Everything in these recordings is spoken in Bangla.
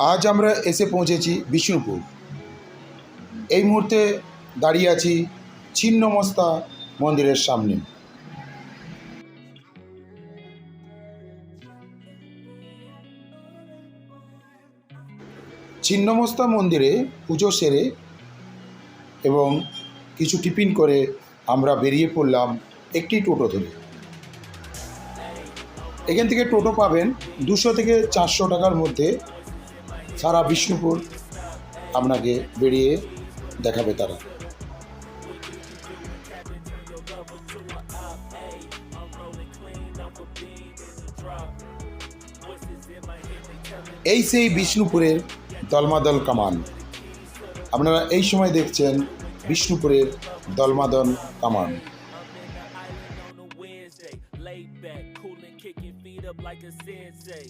আজ আমরা এসে পৌঁছেছি বিষ্ণুপুর। এই মুহূর্তে দাঁড়িয়ে আছি ছিন্নমস্তা মন্দিরের সামনে। ছিন্নমস্তা মন্দিরে পুজো সেরে এবং কিছু টিফিন করে আমরা বেরিয়ে পড়লাম একটি টোটো ধরে। এখান থেকে টোটো পাবেন দুশো থেকে চারশো টাকার মধ্যে সারা বিষ্ণুপুর আপনাকে বেরিয়ে দেখাবে তারা। এই সেই বিষ্ণুপুরের দলমাদল কামান। আপনারা এই সময় দেখছেন বিষ্ণুপুরের দলমাদল কামান। Like a sensei.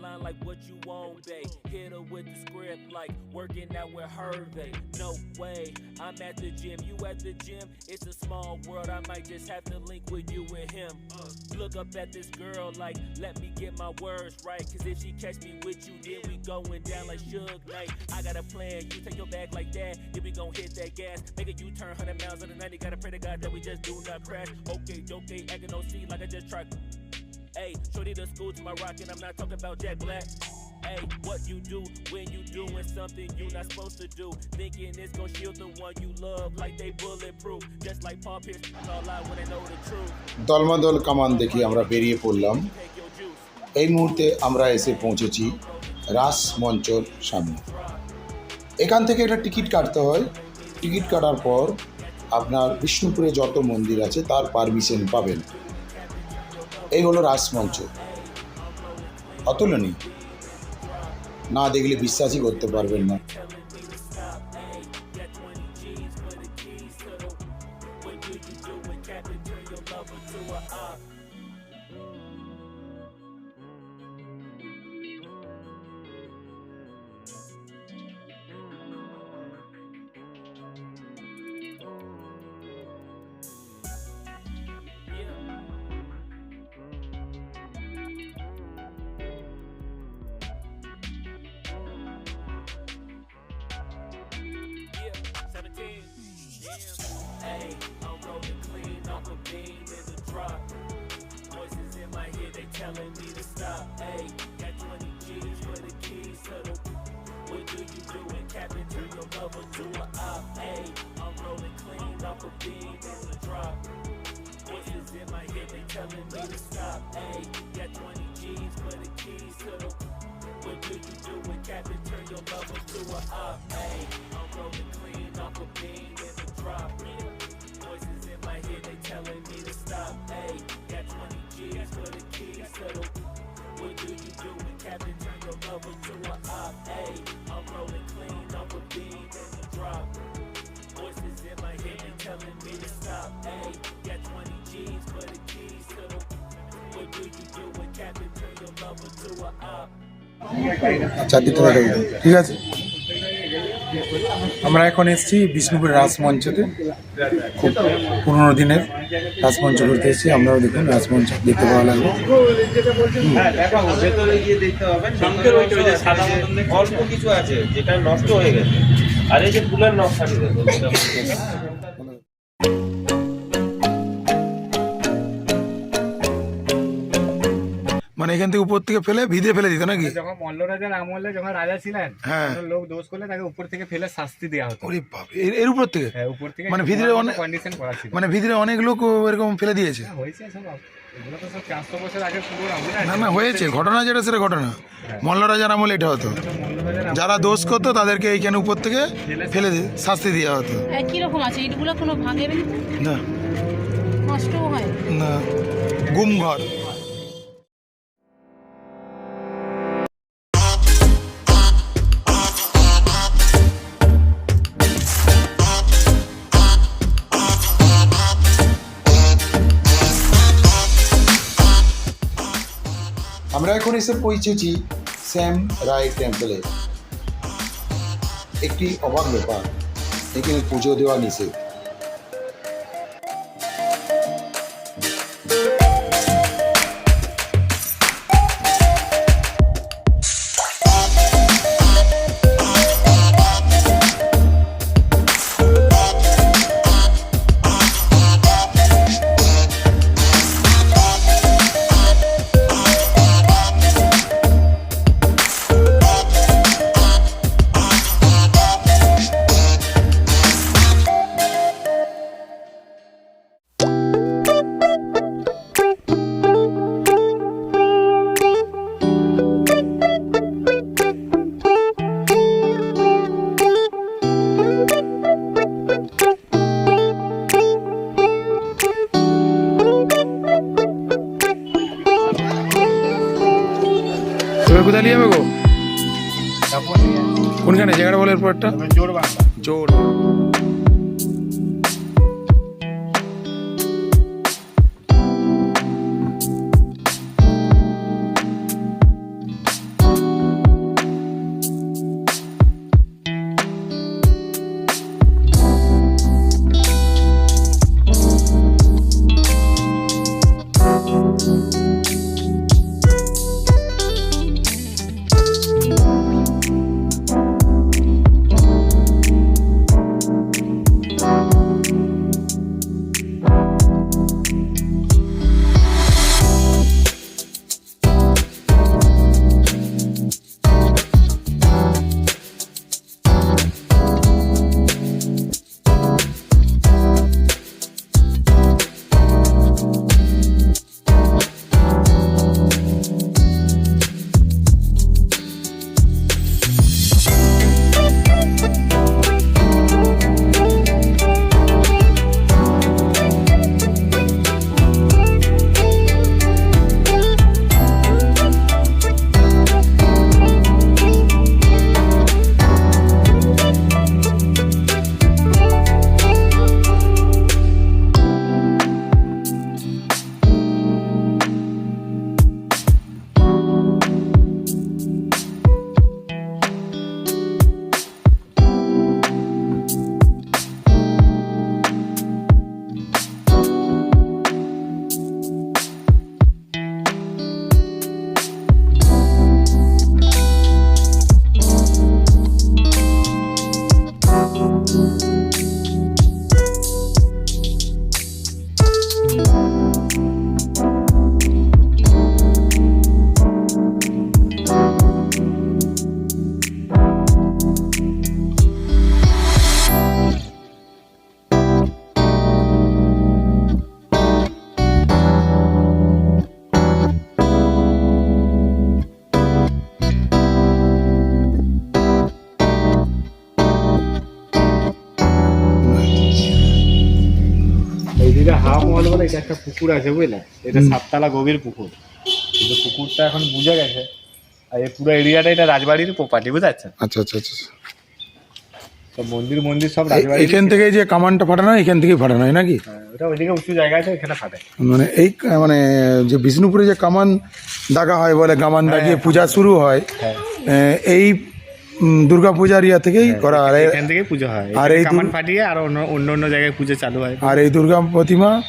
My line like what you want, babe. Hit her with the script like working out with Hervey. No way, I'm at the gym, you at the gym. It's a small world, I might just have to link with you and him. Uh. Look up at this girl like, let me get my words right. Cause if she catch me with you, then we going down like Suge Knight. I got a plan, you take your bag like that, then we gon' hit that gas. Make a U-turn, 100 miles on the 90, gotta pray to God that we just do not crash. Okay, okay, acting no see like I just tried. Hey, shorty the school to my rock, and I'm not talking about Jack Black. Hey, what you do when you doing something you not supposed to do? Thinking it's gonna shield the one you love like they bulletproof. Just like Paul Pierce, all when they know the truth. Dalmadal কামান দেখে আমরা বেরিয়ে পড়লাম Take your juice. এই মুহূর্তে আমরা এসে পৌঁছেছি রাস মঞ্চর সামনে এখান থেকে একটা টিকিট কাটতে হয় টিকিট কাটার পর আপনার বিষ্ণুপুরে যত মন্দির আছে তার পারমিশন পাবেন এই হলো রাসমঞ্চ অতুলনীয়। না দেখলে বিশ্বাসই করতে পারবেন না। Hey, I'm rolling clean off a beam in the drop. Voices in my head, they telling me to stop. Hey, got 20 G's for the keys to the. What do you do when Captain turn your lover to a op? Hey, I'm rolling clean off a beam in the drop. Voices in my head, they telling me to stop. Hey, got 20 G's for the keys to the. What do you do when Captain turn your lover to a op? Hey, I'm rolling clean off a beam in the drop. Captain turn your lover to a op? Hey, I'm rolling clean off a beam in the drop. Voices in my head, they telling me to stop. Hey, got 20 G's for the keys to the. What do you do when Captain turn your lover to a op? চারদিকটা দেখা যাবে ঠিক আছে আমরা এখন এসেছি বিষ্ণুপুরের রাজমঞ্চতে। খুব পুরোনো দিনের রাজমঞ্চ ঘুরতে এসেছি। আমরাও দেখুন রাজমঞ্চ দেখতে ভালো যে অল্প কিছু আছে, যেটা নষ্ট হয়ে গেছে। আর এই যে ফুলের নকশাটি দেখো মানে এখান থেকে উপর থেকে ফেলে ভিদে ফেলে দিত নাকি? যখন মল্লরাজার আমলে যখন রাজা ছিলেন হ্যাঁ। লোক দোষ করলে তাকে উপর থেকে ফেলে শাস্তি দেওয়া হতো। ওরে বাপ এর- এর উপর থেকে? হ্যাঁ উপর থেকে মানে ভিতরে অনেক- কন্ডিশন করা ছিল। মানে ভিতরে অনেক লোক এরকম ফেলে দিয়েছে। হ্যাঁ, হয়েছে সব এগুলো তো সব চারশো বছর আগে পুরো না? না হয়েছে। ঘটনা যেটা সেটা ঘটনা। মল্লরাজার আমলে এটা হতো। যারা দোষ করতো তাদেরকে এইখানে উপর থেকে ফেলে দিয়ে শাস্তি দেওয়া হতো। একই রকম আছে? ইটগুলো কোনো ভাঙে না। নষ্টও হয়? না। গুম ঘর আমরা এখন এসে পৌঁছেছি স্যাম রায় টেম্পলে। একটি অবাক ব্যাপার এখানে পুজো দেওয়া নিষেধ। কোথায় নিয়ে যাবে গো? কোনখানে? জায়গাটা বলে এরপর একটা। জোর এটা একটা পুকুর আছে বুঝলে? এটা সাততলা গভীর পুকুর। কিন্তু পুকুরটা এখন বুঝে গেছে। আর এই পুরো এরিয়াটা এটা রাজবাড়ির প্রপার্টি বুঝতে পারছেন আচ্ছা আচ্ছা আচ্ছা। তো মন্দির মন্দির সব রাজবাড়ি এখান থেকে যে কামানটা ফাটানো হয় এখান থেকেই ফাটানো হয় নাকি? ওটা ওইদিকে উঁচু জায়গা আছে এখানে ফাটে। মানে এই মানে যে বিষ্ণুপুরে যে কামান দাগা হয় বলে কামান দাগিয়ে পূজা শুরু হয় হ্যাঁ। এই উম, দুর্গা পূজার ইয়া থেকেই করা। হয় আর- এখান থেকে পুজো হয়। আর এই কামান ফাটিয়ে আর অন্য অন্য অন্য জায়গায় পুজো চালু হয়। আর এই দুর্গা প্রতিমা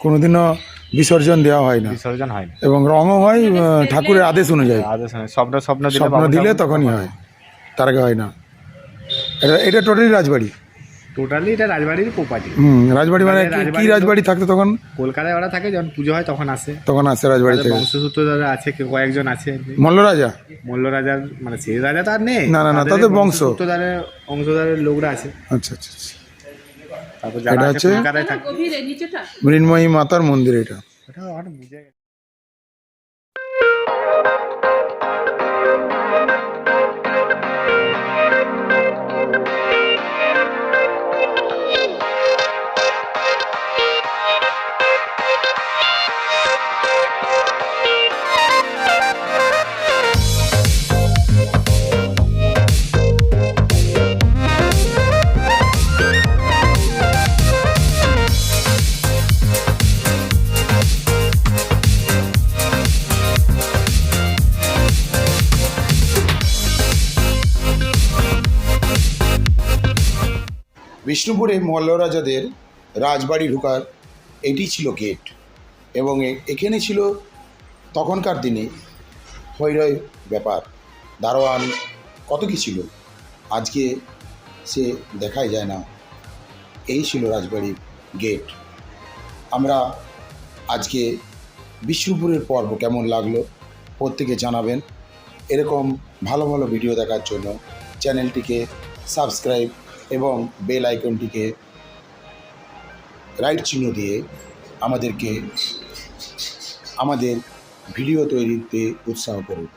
কোনোদিনও বিসর্জন দেওয়া হয় না। বিসর্জন হয় না। এবং রঙও হয় ঠাকুরের আদেশ অনুযায়ী। আদেশ হয়। স্বপ্ন স্বপ্ন দিলে স্বপ্ন দিলে তখনই হয় তার আগে হয় না। এটা এটা টোটালি রাজবাড়ি। টোটালি এটা রাজবাড়ির প্রপার্টি হুম রাজবাড়ি মানে কি- রাজবাড়ি রাজবাড়ি থাকতো তখন? কলকাতায় ওরা থাকে যখন পুজো হয় তখন আসে। তখন আসছে রাজবাড়ি তাদের থেকে। বংশসূত্র যারা আছে কেউ কয়েকজন আছে। মল্ল রাজা মল্ল রাজার মানে সেই রাজা তো আর নেই। না, না, না, তাদের বংশ। বংশধরের বংশধরের লোকরা আছে। আচ্ছা আচ্ছা আচ্ছা। তারপর এটা যারা আছে কলকাতায় থাকে মৃন্ময়ী মাতার মন্দির এটা। ওটা অনেক বুঝে বিষ্ণুপুরে মল্লরাজাদের রাজবাড়ি ঢুকার এটি ছিল গেট এবং এখানে ছিল তখনকার দিনে হৈরয় ব্যাপার। দারোয়ান কত কি ছিল? আজকে সে দেখাই যায় না। এই ছিল রাজবাড়ির গেট আমরা আজকে বিষ্ণুপুরের পর্ব কেমন লাগল প্রত্যেকে জানাবেন। এরকম ভালো ভালো ভিডিও দেখার জন্য চ্যানেলটিকে সাবস্ক্রাইব এবং বেল আইকনটিকে রাইট চিহ্ন দিয়ে আমাদেরকে আমাদের ভিডিও তৈরিতে উৎসাহ করুন।